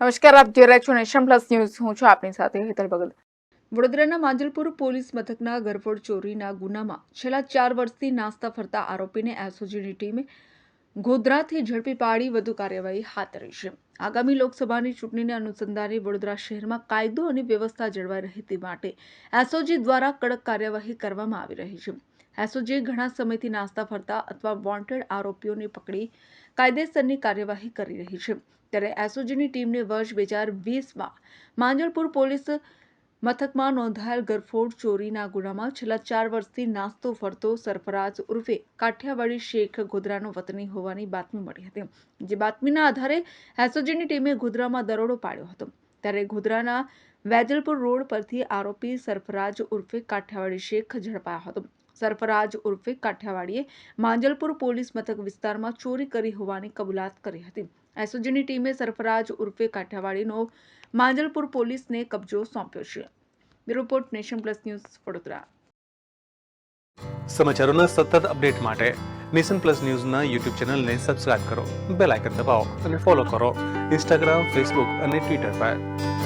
નમસ્કાર, આપ જોઈ રહ્યા છો નેશન પ્લસ ન્યૂઝ. હું છું આપની સાથે હેતલ ભગત. વડોદરાના માંજલપુર પોલીસ મથકના ગરફોડ ચોરીના ગુનામાં છેલ્લા ચાર વર્ષથી નાસ્તા ફરતા આરોપીને એસઓજીની ટીમે ગોધરાથી ઝડપી પાડી વધુ કાર્યવાહી હાથ ધરી છે. આગામી લોકસભાની ચૂંટણીને અનુસંધાને વડોદરા શહેરમાં કાયદો અને વ્યવસ્થા જળવાઈ રહે તે માટે એસઓજી દ્વારા કડક કાર્યવાહી કરવામાં આવી રહી છે. એસઓજીએ ઘણા સમયથી નાસ્તા ફરતા અથવા વોન્ટેડ આરોપીઓને પકડી કાયદેસરની કાર્યવાહી કરી રહી છે. ત્યારે એસઓજીની ટીમને વર્ષ બે હજાર વીસમાં માંજલપુર પોલીસ મથકમાં નોંધાયેલ ગરફોડ ચોરીના ગુનામાં છેલ્લા ચાર વર્ષથી નાસ્તો ફરતો સરફરાજ ઉર્ફે કાઠિયાવાડી શેખ ગોધરાનો વતની હોવાની બાતમી મળી હતી, જે બાતમીના આધારે એસઓજીની ટીમે ગોધરામાં દરોડો પાડ્યો હતો. ત્યારે ગોધરાના વેજલપુર રોડ પરથી આરોપી સરફરાજ ઉર્ફે કાઠિયાવાડી શેખ ઝડપાયો હતો. સરફરાજ ઉર્ફે કાઠિયાવાડીએ માંજલપુર પોલીસ મથક વિસ્તારમાં ચોરી કરી હોવાની કબૂલાત કરી હતી. એસઓજીની ટીમે સરફરાજ ઉર્ફે કાઠિયાવાડીનો માંજલપુર પોલીસને કબજો સોંપ્યો છે. Report nation plus news, Vadodara. સમાચારોના સતત અપડેટ માટે નેશન પ્લસ ન્યૂઝના યુટ્યુબ ચેનલને સબસ્ક્રાઇબ કરો, બેલ આઇકન દબાવો અને ફોલો કરો. ઇન્સ્ટાગ્રામ, ફેસબુક અને ટ્વિટર પર.